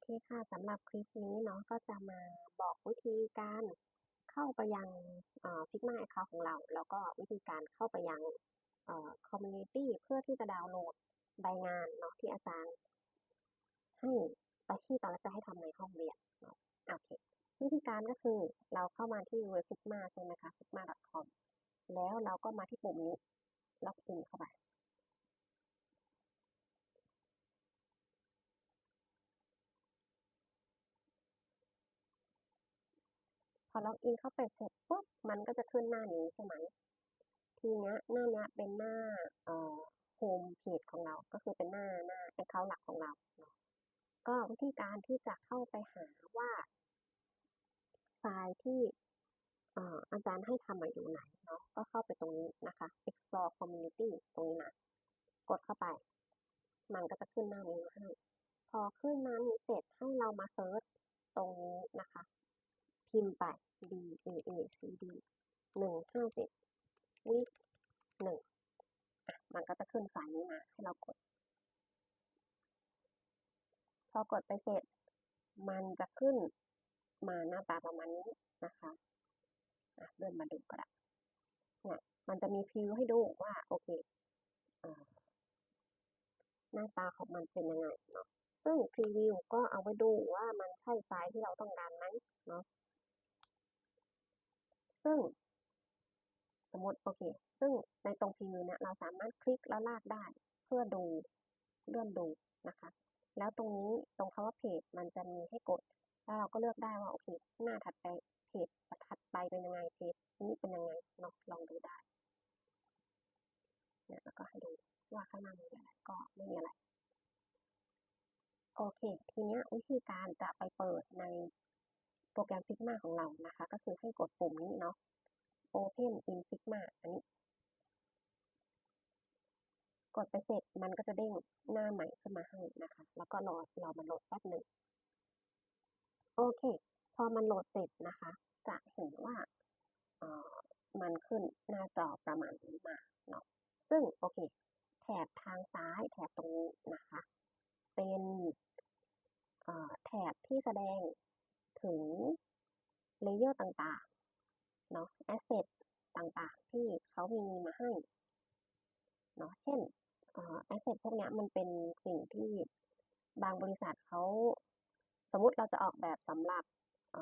เคค่ะสำหรับคลิปนี้เนาะก็จะมาบอกวิธีการเข้าไปยังเอ่อ Figma Account ของเรา แล้วก็วิธีการเข้าไปยังเอ่อ Community เพื่อที่จะดาวน์โหลดใบงานเนาะที่อาจารย์ ให้ตอนที่ตอนแรกจะให้ทำในห้องเรียนเนาะโอเควิธีการก็คือเราเข้ามาที่เว็บ Figma ใช่ไหมคะ figma.com แล้วเราก็มาที่ปุ่มนี้ล็อกอินเข้าไป อล็อกอินเข้าไปเสร็จปุ๊บมันก็จะขึ้นหน้านี้ใช่ไหมทีเนี้ยหน้าเนี้ยเป็นหน้าเอ่อโฮมเพจของเราก็คือเป็นหน้าหน้าแอคเคาท์หลักของเราเนาะก็วิธีการที่จะเข้าไปหาว่าไฟล์ที่เอ่ออาจารย์ให้ทำมาอยู่ไหนเนาะก็เข้าไปตรงนี้นะคะ explore community ตรงนี้นะกดเข้าไป มันก็จะขึ้นหน้านี้มาให้พอขึ้นหน้านี้เสร็จให้เรามาเซิร์ชตรงนี้นะคะ พิมพ์ไป b a a c d หนึ่งห้าเจ็ดวิหนึ่งมันก็จะขึ้นไฟล์นี้มาให้เรากด พอกดไปเสร็จ มันจะขึ้นมาหน้าตาประมาณนี้นะคะะเดินมาดูก็ได้เนี่ยมันจะมีพรีวิวให้ดูว่า โอเคอหน้าตาของมันเป็นยังไงเนาะซึ่งพรีวิวก็เอาไว้ดูว่ามันใช่ไฟล์ที่เราต้องการไหมเนาะ ซึ่ง สมมติโอเค ซึ่งในตรงพรีวิวเนี่ยเราสามารถคลิกแล้วลากได้ เพื่อดูเลื่อนดูนะคะ แล้วตรงนี้ตรงคำว่าเพจมันจะมีให้กด แล้วเราก็เลือกได้ว่าโอเค หน้าถัดไปเพจถัดไปเป็นยังไงเพจนี้เป็นยังไงเนาะลองดูได้เนี่ยแล้วก็ให้ดูว่าข้างหน้ามีอะไรก็ไม่มีอะไรโอเค ทีนี้วิธีการจะไปเปิดใน โปรแกรม Figma ของเรานะคะ ก็คือให้กดปุ่มนี้เนาะ Open in Figma อันนี้ กดไปเสร็จมันก็จะเด้งหน้าใหม่ขึ้นมาให้นะคะ แล้วก็รอรอมันโหลดแป๊บหนึ่งโอเค พอมันโหลดเสร็จนะคะ จะเห็นว่าเออมันขึ้นหน้าจอประมาณนี้มาเนาะ ซึ่งโอเค แถบทางซ้ายแถบตรงนี้นะคะ เป็นแถบที่แสดง ถึงเลเยอร์ต่างๆ เนาะแอสเซทต่างๆ ที่เขามีมาให้ เนาะ เช่นแอสเซทพวกนี้มันเป็นสิ่งที่บางบริษัทเขาสมมติเราจะออกแบบสำหรับเ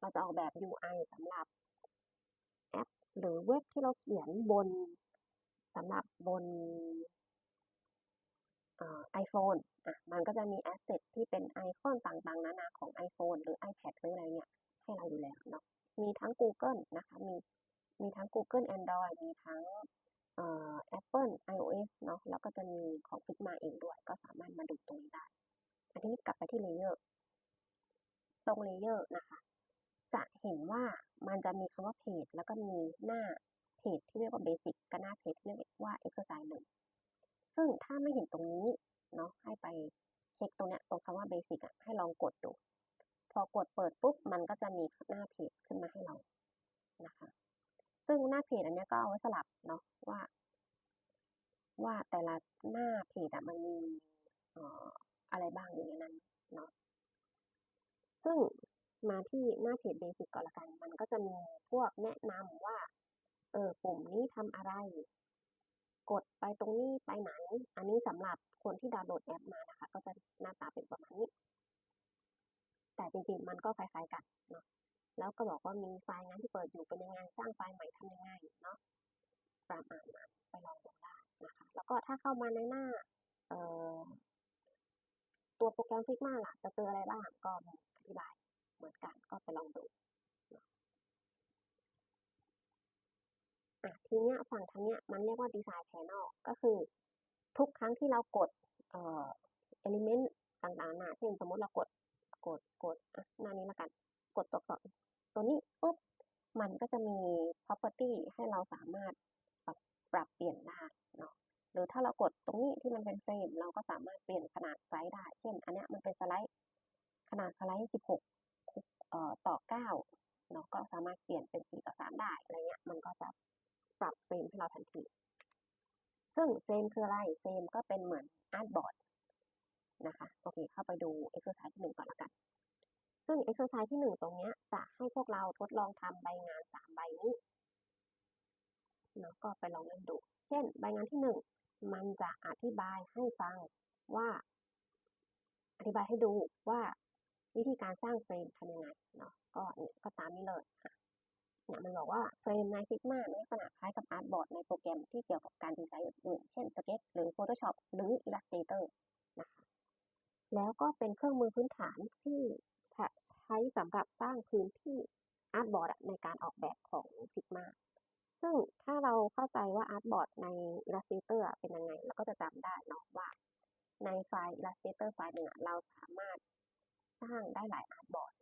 เราจะออกแบบ UI สำหรับแอปหรือเว็บที่เราเขียนบนสำหรับบน เอ่อ iPhone อะมันก็จะมีแอสเซทที่เป็นไอคอนต่างๆ นานาของ iPhone หรือ iPad หรืออะไรเนี่ยให้เราอยู่แล้วเนาะมีทั้ง Google นะคะมีมีทั้ง Google Android มีทั้งเอ่อ Apple iOS เนาะแล้วก็จะมีของ Figma เองด้วย ก็สามารถมาดูตรงนี้ได้อันนี้กลับไปที่เลเยอร์ตรงเลเยอร์นะคะ จะเห็นว่ามันจะมีคำว่าเพจแล้วก็มีหน้าเพจที่เรียกว่าเบสิกกับหน้าเพจที่เรียกว่า exercise หนึ่ง ซึ่งถ้าไม่เห็นตรงนี้เนาะให้ไปเช็คตรงเนี้ยตรงคำว่าเบสิกอะให้ลองกดดู พอกดเปิดปุ๊บมันก็จะมีหน้าเพจขึ้นมาให้เรานะคะ ซึ่งหน้าเพจอันเนี้ยก็เอาไว้สลับเนาะว่า ว่าแต่ละหน้าเพจอะมันมีอะไรบ้างอยู่ในนั้นเนาะซึ่งมาที่หน้าเพจเบสิกก่อนละกัน มันก็จะมีพวกแนะนำว่า เออปุ่มนี้ทำอะไร กดไปตรงนี้ไปไหน อันนี้สำหรับคนที่ดาวน์โหลดแอปมานะคะ ก็จะหน้าตาเป็นประมาณนี้ แต่จริงๆ มันก็คล้ายๆกันเนาะ แล้วก็บอกว่ามีไฟล์งานที่เปิดอยู่เป็นยังไง สร้างไฟล์ใหม่ทำยังไงเนาะ ประมาณนั้นไปลองดูได้นะคะ แล้วก็ถ้าเข้ามาในหน้าเอ่อตัวโปรแกรม Figma ล่ะ จะเจออะไรบ้าง ก็มีอธิบายเหมือนกัน ก็ไปลองดูเนาะ อะทีเนี้ยฝั่งทางเนี้ยมันเรียกว่า Design Panel ก็คือ ทุกครั้งที่เรากดเอ่อ element ต่างๆนานาเช่นสมมติเรากดกดกดอะหน้านี้ล้วกัน กดตัวอักษรตัวนี้ปุ๊บมันก็จะมี property ให้เราสามารถปรับปรับเปลี่ยนได้เนาะหรือถ้าเรากดตรงนี้ที่มันเป็นเฟรมเราก็สามารถเปลี่ยนขนาดไซส์ได้ เช่น อันเนี้ยมันเป็นสไลด์ขนาดสไลด์ 16เอ่อต่อ9เนาะก็สามารถเปลี่ยนเป็น4ต่อ3ได้อะไรเงี้ยมันก็จะ ปรับเฟรมให้เราทันที ซึ่งเฟรมคืออะไรเฟรมก็เป็นเหมือนอาร์ตบอร์ดนะคะโอเคเข้าไปดู exercise ที่หนึ่งก่อนละกัน ซึ่ง exercise ที่หนึ่งตรงเนี้ยจะให้พวกเราทดลองทำใบงานสามใบนี้เนาะก็ไปลองเล่นดู เช่น ใบงานที่หนึ่งมันจะอธิบายให้ฟังว่า อธิบายให้ดูว่าวิธีการสร้างเฟรมทำยังไงเนาะก็เนี่ยก็ตามนี้เลยอะ เนี่ยมันบอกว่าเฟรมใน Figma มีลักษณะคล้ายกับอาร์ตบอร์ดในโปรแกรมที่เกี่ยวกับการดีไซน์อื่นๆ เช่น Sketch หรือ Photoshop หรือ Illustrator นะคะแล้วก็เป็นเครื่องมือพื้นฐานที่ใช้สำหรับสร้างพื้นที่อาร์ตบอร์ดในการออกแบบของ Figma ซึ่งถ้าเราเข้าใจว่าอาร์ตบอร์ดใน Illustrator เป็นยังไง เราก็จะจำได้เนาะว่า ในไฟล์ Illustrator ไฟล์หนึ่งเราสามารถสร้างได้หลายอาร์ตบอร์ด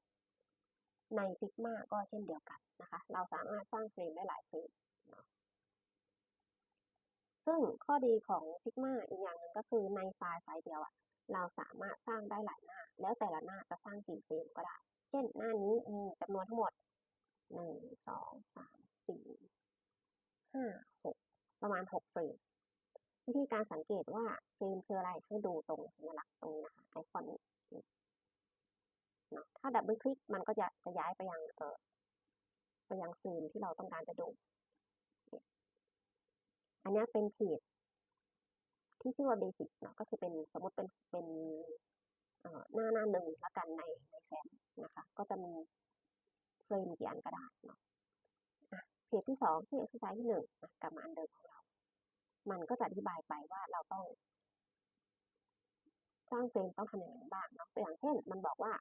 ใน Figma ก็เช่นเดียวกันนะคะ เราสามารถสร้างเฟรมได้หลายเฟรมซึ่งข้อดีของ Figma อีกอย่างหนึ่งก็คือในไฟล์ไฟล์เดียวอะเราสามารถสร้างได้หลายหน้า แล้วแต่ละหน้าจะสร้างกี่เฟรมก็ได้ เช่นหน้านี้มีจำนวนทั้งหมดหนึ่งสองสามสี่ห้าหกประมาณหกเฟรม วิธีการสังเกตว่าเฟรมคืออะไรให้ดูตรงสัญลักษณ์ตรงนะคะไอคอนนี้ ถ้าดับเบิลคลิกมันก็จะจะย้ายไปยังเออไปยังเฟรมที่เราต้องการจะดู อันนี้เป็นเพจที่ชื่อว่าเบสิกเนาะก็คือเป็นสมมติเป็นเป็นหน้าหน้าหนึ่งละกันในในแฟ้มนะคะ ก็จะมีเฟรมกี่อันก็ได้เนาะะเพจที่สองชื่อ exercise ที่หนึ่งอะกลับมาอันเดิมของเรา มันก็จะอธิบายไปว่าเราต้องสร้างเฟรมต้องทำอย่างไรบ้างเนาะตัวอย่างเช่น มันบอกว่า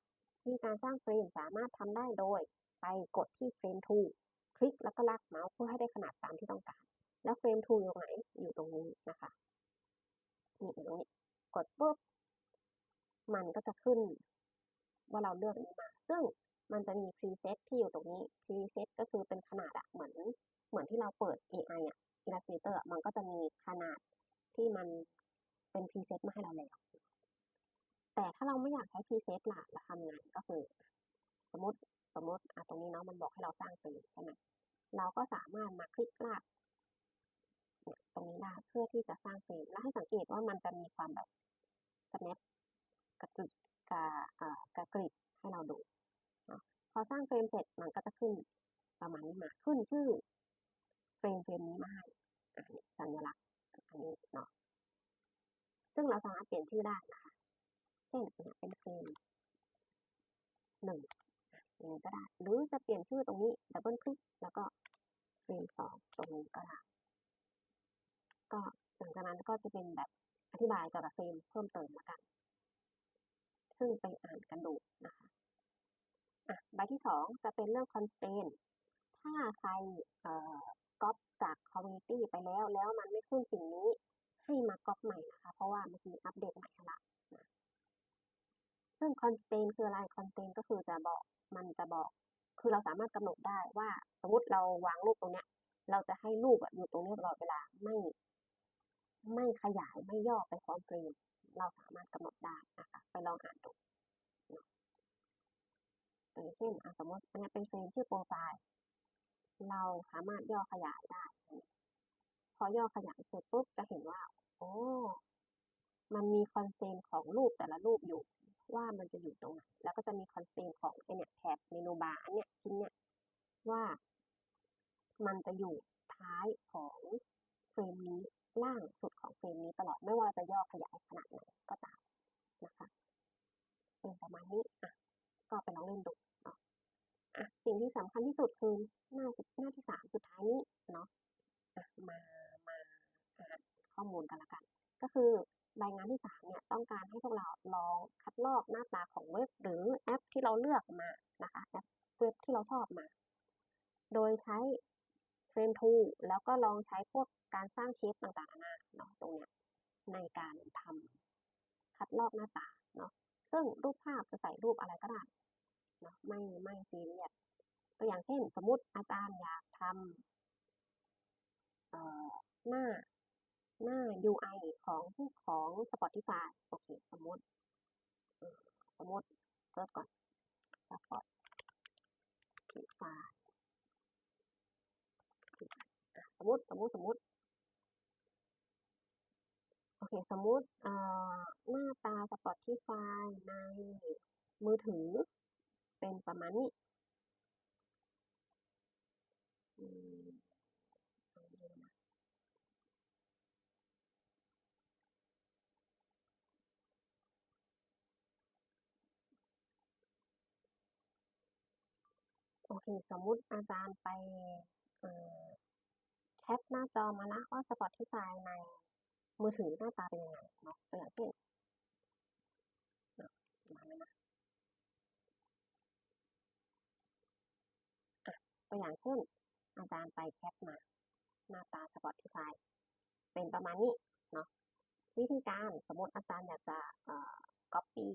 วิธีการสร้างเฟรมสามารถทำได้โดย ไปกดที่เฟรม to คลิกแล้วก็ลากเมาส์เพื่อให้ได้ขนาดตามที่ต้องการ แล้วเฟรม to อยู่ตรงไหนอยู่ตรงนี้นะคะนี่อยู่ตรงนี้กดปุ๊บมันก็จะขึ้นว่าเราเลือกอันนี้มา ซึ่งมันจะมี preset ที่อยู่ตรงนี้ preset ก็คือเป็นขนาดอะเหมือนเหมือนที่เราเปิด AI อะ Illustrator มันก็จะมีขนาดที่มันเป็น preset มาให้เราแล้ว แต่ถ้าเราไม่อยากใช้ preset ล่ะเราทำไงก็คือ สมมติสมมติอะตรงนี้เนาะมันบอกให้เราสร้างเฟรมใช่ไหมเราก็สามารถมาคลิกลากตรงนี้ได้เพื่อที่จะสร้างเฟรมแล้วให้สังเกตว่ามันจะมีความแบบ snap กระกริบกระอ่ากระกริบให้เราดูพอสร้างเฟรมเสร็จมันก็จะขึ้นประมาณนี้มาขึ้นชื่อเฟรมเฟรมนี้มาให้สัญลักษณ์อันนี้เนาะซึ่งเราสามารถเปลี่ยนชื่อได้นะคะ เช่นเนี่ยเป็นเฟรมหนึ่งอย่างนี้ก็ได้หรือจะเปลี่ยนชื่อตรงนี้ดับเบิลคลิกแล้วก็เฟรมสองตรงนี้ก็ได้ก็หลังจากนั้นก็จะเป็นแบบอธิบายเกี่ยวกับเฟรมเพิ่มเติมละกัน ซึ่งไปอ่านกันดูนะคะอะใบที่สองจะเป็นเรื่อง constraint ถ้าใครเอ่อก๊อปจาก community ไปแล้ว แล้วมันไม่ขึ้นสิ่งนี้ให้มาก๊อปใหม่นะคะ เพราะว่าเมื่อกี้อัปเดตใหม่ละ ซึ่ง constraint คืออะไร constraint ก็คือจะบอกมันจะบอก คือเราสามารถกำหนดได้ว่า สมมติเราวางรูปตรงเนี้ย เราจะให้รูปอยู่ตรงนี้ตลอดเวลาไม่ไม่ขยายไม่ย่อไปพร้อมเฟรมเราสามารถกำหนดได้นะคะไปลองอ่านดูตัวอย่างเช่นสมมติอันนี้เป็นเฟรมชื่อโปรไฟล์ เราสามารถย่อขยายได้ พอย่อขยายเสร็จปุ๊บจะเห็นว่า โอ้ มันมีคอนเซนต์ของรูปแต่ละรูปอยู่ ว่ามันจะอยู่ตรงไหนแล้วก็จะมีคอนเซนต์ของไอเนี่ยแถบเมนูบาร์อันเนี้ยชิ้นเนี้ยว่ามันจะอยู่ท้ายของเฟรมนี้ล่างสุดของเฟรมนี้ตลอดไม่ว่าจะย่อขยายขนาดไหนก็ตามนะคะเป็นประมาณนี้อะก็ไปลองเล่นดูเนาะอะสิ่งที่สำคัญที่สุดคือหน้าสิบหน้าที่สามสุดท้ายนี้เนาะอะมามาอ่านข้อมูลกันละกัน ก็คือรายงานที่สามเนี่ยต้องการให้พวกเราลองคัดลอกหน้าตาของเว็บ หรือแอปที่เราเลือกมานะคะแอปเว็บที่เราชอบมา โดยใช้เฟรม tool แล้วก็ลองใช้พวกการสร้างเชฟต่างๆนานาเนาะตรงเนี้ยในการทำคัดลอกหน้าตาเนาะซึ่งรูปภาพจะใส่รูปอะไรก็ได้เนาะไม่ไม่ซีเรียสตัวอย่างเช่น สมมติอาจารย์อยากทำเอ่อหน้าหน้า UI ของของ Spotify โอเค สมมติสมมติเซิร์ชก่อน Spotify อะส มมติสมมติสมมติโอเค สมมติเอ่อหน้าตา Spotify ในมือถือ เป็นประมาณนี้โอเค สมมุติอาจารย์ไปเอ่อ แคปหน้าจอมาแล้วว่า Spotify ในมือถือหน้าตาเป็นยังไงเนาะตัวอย่างเช่นเนาะประมานั้นนะอะตัวอย่างเช่น อาจารย์ไปแคปมาหน้าตา Spotify เป็นประมาณนี้เนาะวิธีการสมมติอาจารย์อยากจะเอ่อก๊อบปี้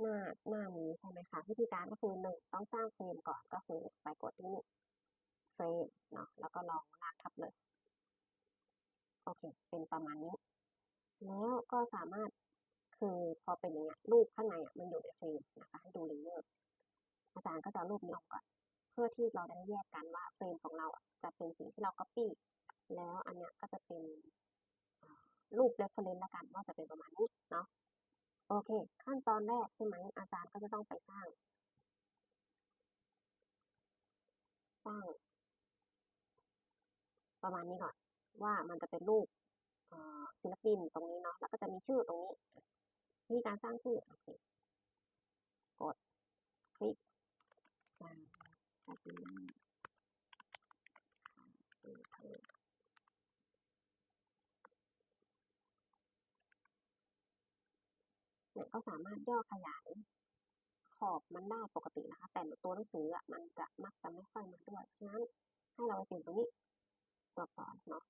หน้าหน้านี้ใช่ไหมคะ วิธีการก็คือ1ต้องสร้างเฟรมก่อนก็คือไปกดที่นี่ เฟรมเนาะแล้วก็ลองลากทับเลย โอเค เป็นประมาณนี้ แล้วก็สามารถคือพอเป็นอย่างเงี้ยรูปข้างในอะมันอยู่ในเฟรมนะคะให้ดู layer อาจารย์ก็จะรูปนี้ออกก่อน เพื่อที่เราจะได้แยกกันว่าเฟรมของเราจะเป็นสิ่งที่เราก๊อบปี้แล้วอันเนี้ยก็จะเป็นรูป reference แล้วกันว่าจะเป็นประมาณนี้เนาะโอเค ขั้นตอนแรกใช่ไหมอาจารย์ก็จะต้องไปสร้าง สร้าง ประมาณนี้ก่อน ว่ามันจะเป็นรูปศิลปินตรงนี้เนาะแล้วก็จะมีชื่อตรงนี้วิธีการสร้างชื่อโอเคกดคลิกสร้าง Sabrina Carpenter เนี่ยก็สามารถย่อขยายขอบมันได้ปกตินะคะ แต่ตัวหนังสืออะมันจะมักจะไม่ค่อยมาด้วยฉะนั้นให้เราไปเปลี่ยนตรงนี้ ตัวอักษรเนาะ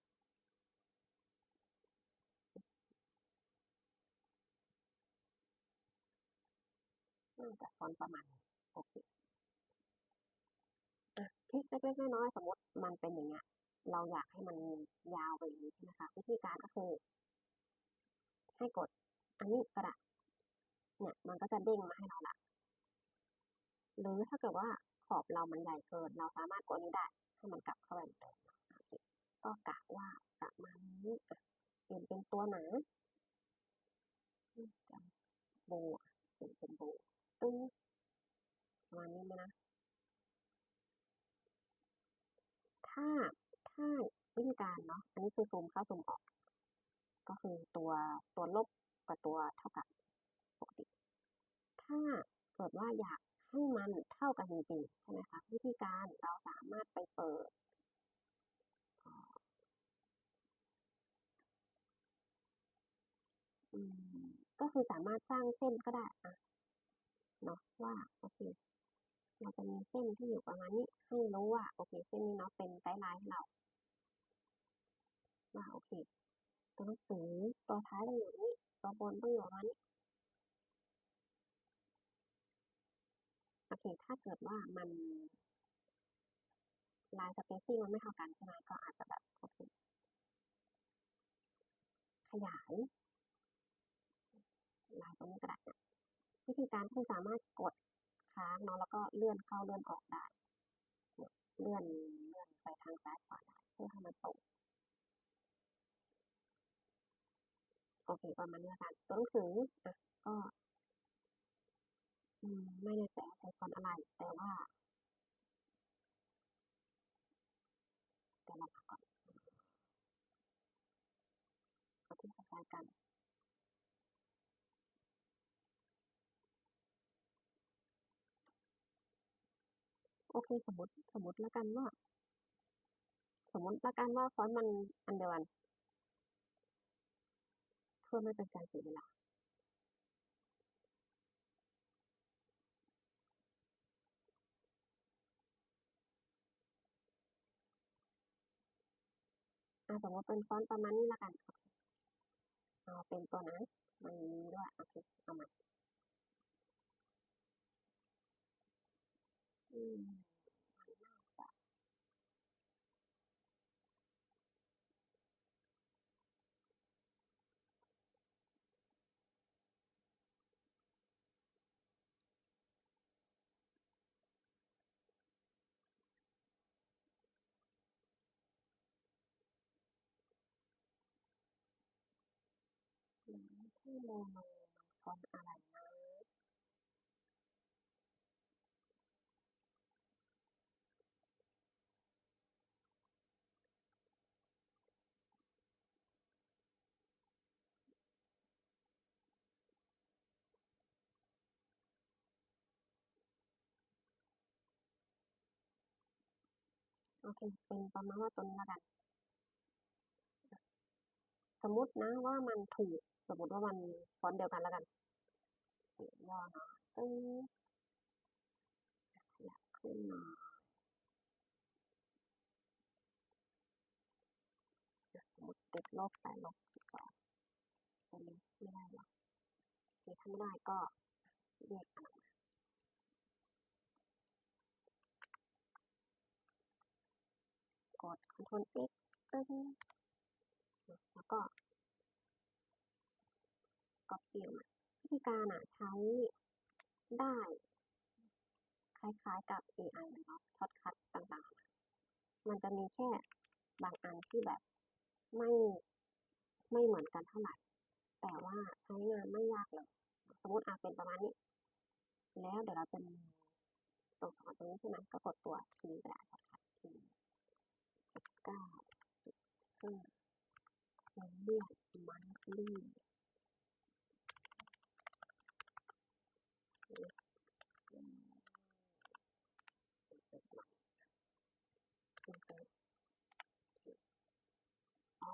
น่าจะฟอนต์ประมาณโอเคอะทริกเล็กๆน้อยๆสมมติมันเป็นอย่างเงี้ยเราอยากให้มันยาวไปอย่างงี้ใช่ไหมคะวิธีการก็คือให้กดอันนี้ก็ได้เนี่ยมันก็จะเด้งมาให้เราล้วหรือถ้าเกิดว่าขอบเรามันใหญ่เกิน เราสามารถกดนี้ได้ให้มันกลับเข้าไปเหมือนเดิม ก็กะว่าประมาณนี้เปลี่ยนเป็นตัวหนาอืมจะโบเปลี่ยนเป็นโบตึ้งประมาณนี้นะ ถ้าถ้าวิธีการเนาะ อันนี้คือซูมเข้าซูมออก ก็คือตัวตัวลบกับตัวเท่ากับปกติ ถ้าเกิดว่าอยากให้มันเท่ากันจริงๆใช่ไหมคะวิธีการเราสามารถไปเปิด เอ่อ อืม ก็คือสามารถสร้างเส้นก็ได้อะเนาะว่าโอเค เราจะมีเส้นที่อยู่ประมาณนี้ให้รู้ว่าโอเค เส้นนี้เนาะเป็นไกด์ไลน์ให้เราว่าโอเค ตัวหนังสือตัวท้ายต้องอยู่นี้ตัวบนต้องอยู่ประมาณนี้โอเค ถ้าเกิดว่ามันลาย spacing มันไม่เท่ากันใช่ไหมก็อาจจะแบบโอเค ขยาย ลายตรงนี้ก็ได้เนี่ยวิธีการคือสามารถกดค้างเนาะแล้วก็เลื่อนเข้าเลื่อนออกได้ เลื่อนเลื่อนไปทางซ้ายขวาได้เพื่อให้มันตรงโอเคประมาณนี้แล้วกันตัวหนังสืออะก็ไม่แน่ใจว่าใช้ฟอนต์อะไร แต่ว่าเดี๋ยวเราหาก่อนเอาที่คล้ายกัน โอเค สมมติสมมติแล้วกันว่า สมมติแล้วกันว่าฟอนต์มันอันเดียวกันเพื่อไม่เป็นการเสียเวลาอ่าสมมติเป็นฟอนต์ประมาณนี้แล้วกันอเอาเป็นตัวนั้นไม่มีด้วยโอเคเอาม่อืม ชื่อโมโนมันฟอนต์อะไรนะโอเค เป็นประมาณว่าตัวนี้ล้วกัน สมมตินะว่ามันถูก สมมติว่ามันฟอนต์เดียวกันแล้วกันเขียนย่อหน่อยตึ้งขยับขึ้นมาสมมติติดลบแต่ลบสิบสองตัวนี้ไม่ได้หรอกโอเคถ้าไม่ได้ก็แยกออกมากด Ctrl X ตึ้ง แล้วก็ copy ออกมวิธีการอะใช้ได้ คล้ายๆกับ AI เนาะช็อตคัทต่างๆ มันจะมีแค่บางอันที่แบบไม่ไม่เหมือนกันเท่าไหร่ แต่ว่าใช้งานไม่ยากเลยสมมติอาเป็นประมาณนี้ แล้วเดี๋ยวเราจะมีตรงสองอันตรงนี้ใช่ไหมก็กดตัว T กระดาษช็อตคัท T เจ็ดสิบเก้าจุดห้า เรียนมันลี่อ๋อ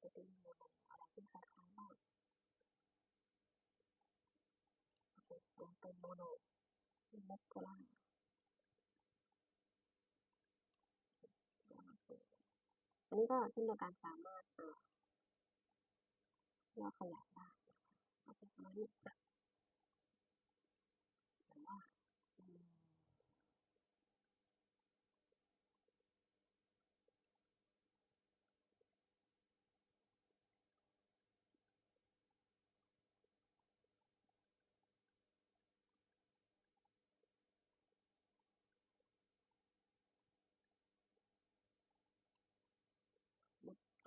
จะเป็นโมโนโมโนจะเป็นโมโน อันนี้ก็เช่นเดียวกันสามารถอ่าย่อขยายได้นะคะเอาเป็นประมาณนี้นะแต่ว่าอืม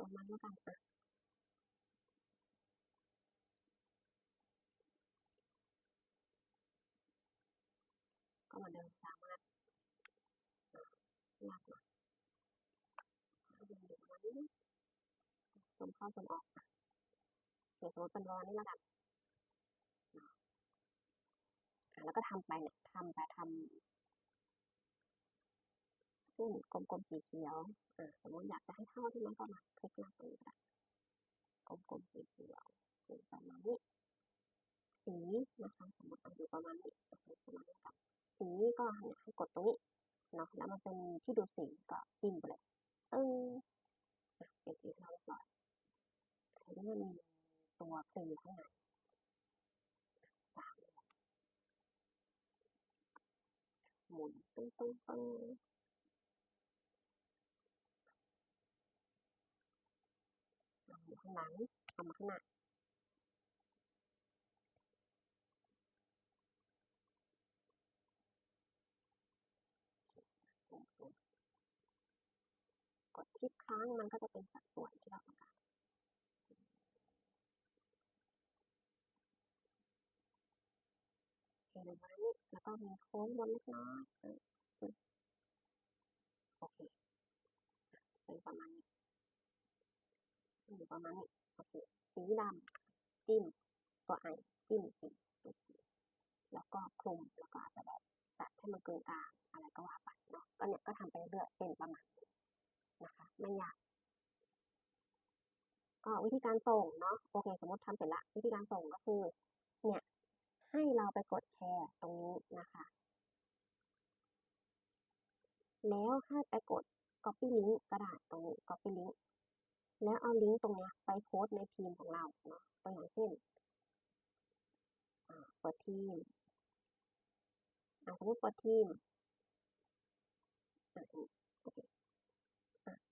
ตัวมันแล้วกันอะก็เหมือนเดิมสามารถลากมาให้มันอยู่ประมาณนี้สมเข้าสมออกอะเดี๋ยวสมมติเป็นระมาณนี้แล้วกันแล้วก็ทำไปเนี่ยทำไปทำ เช่นกลมๆสีเขียวอะสมมติอยากจะให้เท่าใช่ไหมก็มาคลิกหน้าตรงนี้ก็ได้กลมๆสีเขียวเป็นประมาณนี้ สีนะคะสมมติอยู่ประมาณนี้ประมาณนี้กันสีก็ให้กดตรงนี้เนาะแล้วมันจะมีที่ดูสีก็จิ้มไปเลยตึ้งอะเป็นสีให้เราเรียบร้อยทีนี้มันมีตัวเพลย์ข้างในสามหมุนตึ้งตึ้งตึ้งเอาอยู่ ข้างหลังเอามาข้างหน้ากดชิปค้างมันก็จะเป็นสัดส่วนที่เราต้องการโอเคเลยไว้แล้วก็มีโค้งบนเล็กน้อยโอเคเป็นประมาณนี้ อยู่ประมาณนี้โอเคสีดำจิ้มตัวไอจิ้มสีตัวสีแล้วก็คลุมแล้วก็อาจจะแบบตัดให้มันกึ่งกลางอะไรก็ว่าไปเนาะก็เนี่ยก็ทำไปเรื่อยเป็นประมาณนี้นะคะไม่ยากก็วิธีการส่งเนาะโอเค สมมติทำเสร็จละวิธีการส่งก็คือเนี่ยให้เราไปกดแชร์ตรงนี้นะคะ แล้วให้ไปกด copy link ก็ได้ตรงนี้ copy link แล้วเอาลิงก์ตรงนี้ไปโพสในทีมของเราเนาะตัวอย่างเช่นเปิดทีมสมมติเปิดทีม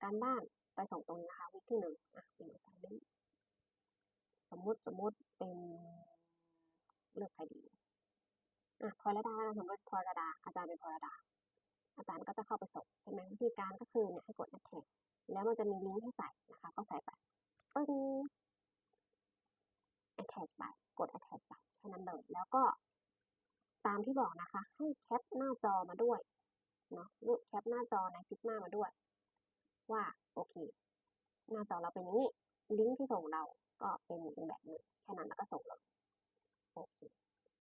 การบ้านไปส่งตรงนี้นะคะวิธีหนึ่งเป็นอาจารย์นี้สมมติสมมติเป็นเลือกใครดีอะพอระดาสมมติพอระดาอาจารย์เป็นพอระดา อาจารย์ก็จะเข้าไปส่งใช่ไหมวิธีการก็คือเนี่ยให้กด add tag แแล้วมันจะมีลิงก์ให้ใส่นะคะ ก็ใส่ไปตึ้ง attach ไป กด attach ไปแค่นั้นเลย แล้วก็ตามที่บอกนะคะ ให้แคปหน้าจอมาด้วย เนาะรูปแคปหน้าจอในพิกมามาด้วย ว่าโอเค หน้าจอเราเป็นอย่างนี้ ลิงก์ที่ส่งเราก็เป็นอีกแบบหนึ่งแค่นั้นแล้วก็ส่งเลยโอเค